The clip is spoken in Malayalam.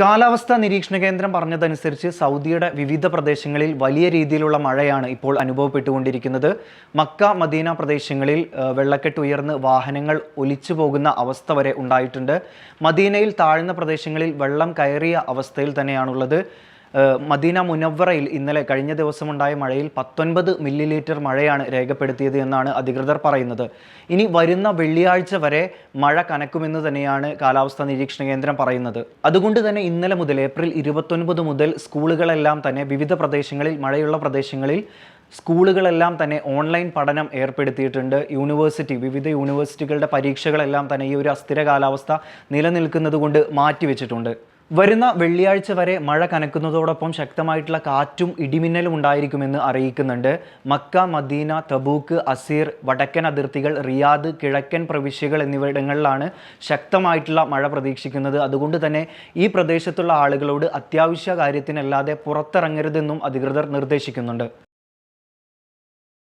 കാലാവസ്ഥാ നിരീക്ഷണ കേന്ദ്രം പറഞ്ഞതനുസരിച്ച് സൗദിയുടെ വിവിധ പ്രദേശങ്ങളിൽ വലിയ രീതിയിലുള്ള മഴയാണ് ഇപ്പോൾ അനുഭവപ്പെട്ടുകൊണ്ടിരിക്കുന്നത്. മക്ക മദീന പ്രദേശങ്ങളിൽ വെള്ളക്കെട്ട് ഉയർന്ന് വാഹനങ്ങൾ ഒലിച്ചു പോകുന്ന അവസ്ഥ വരെ ഉണ്ടായിട്ടുണ്ട്. മദീനയിൽ താഴ്ന്ന പ്രദേശങ്ങളിൽ വെള്ളം കയറിയ അവസ്ഥയിൽ തന്നെയാണുള്ളത്. മദീന മുനവ്വറയിൽ ഇന്നലെ കഴിഞ്ഞ ദിവസമുണ്ടായ മഴയിൽ പത്തൊൻപത് മില്ലി ലിറ്റർ മഴയാണ് രേഖപ്പെടുത്തിയത് എന്നാണ് അധികൃതർ പറയുന്നത്. ഇനി വരുന്ന വെള്ളിയാഴ്ച വരെ മഴ കനക്കുമെന്ന് തന്നെയാണ് കാലാവസ്ഥാ നിരീക്ഷണ കേന്ദ്രം പറയുന്നത്. അതുകൊണ്ട് തന്നെ ഇന്നലെ മുതൽ ഏപ്രിൽ ഇരുപത്തൊൻപത് മുതൽ സ്കൂളുകളെല്ലാം തന്നെ വിവിധ പ്രദേശങ്ങളിൽ മഴയുള്ള പ്രദേശങ്ങളിൽ സ്കൂളുകളെല്ലാം തന്നെ ഓൺലൈൻ പഠനം ഏർപ്പെടുത്തിയിട്ടുണ്ട്. യൂണിവേഴ്സിറ്റി വിവിധ യൂണിവേഴ്സിറ്റികളുടെ പരീക്ഷകളെല്ലാം തന്നെ ഈ ഒരു അസ്ഥിര കാലാവസ്ഥ നിലനിൽക്കുന്നത് കൊണ്ട് മാറ്റിവെച്ചിട്ടുണ്ട്. വരുന്ന വെള്ളിയാഴ്ച വരെ മഴ കനക്കുന്നതോടൊപ്പം ശക്തമായിട്ടുള്ള കാറ്റും ഇടിമിന്നലും ഉണ്ടായിരിക്കുമെന്ന് അറിയിക്കുന്നുണ്ട്. മക്ക മദീന തബൂക്ക് അസീർ വടക്കൻ അതിർത്തികൾ റിയാദ് കിഴക്കൻ പ്രവിശ്യകൾ എന്നിവിടങ്ങളിലാണ് ശക്തമായിട്ടുള്ള മഴ പ്രതീക്ഷിക്കുന്നത്. അതുകൊണ്ട് തന്നെ ഈ പ്രദേശത്തുള്ള ആളുകളോട് അത്യാവശ്യ കാര്യത്തിനല്ലാതെ പുറത്തിറങ്ങരുതെന്നും അധികൃതർ നിർദ്ദേശിക്കുന്നുണ്ട്.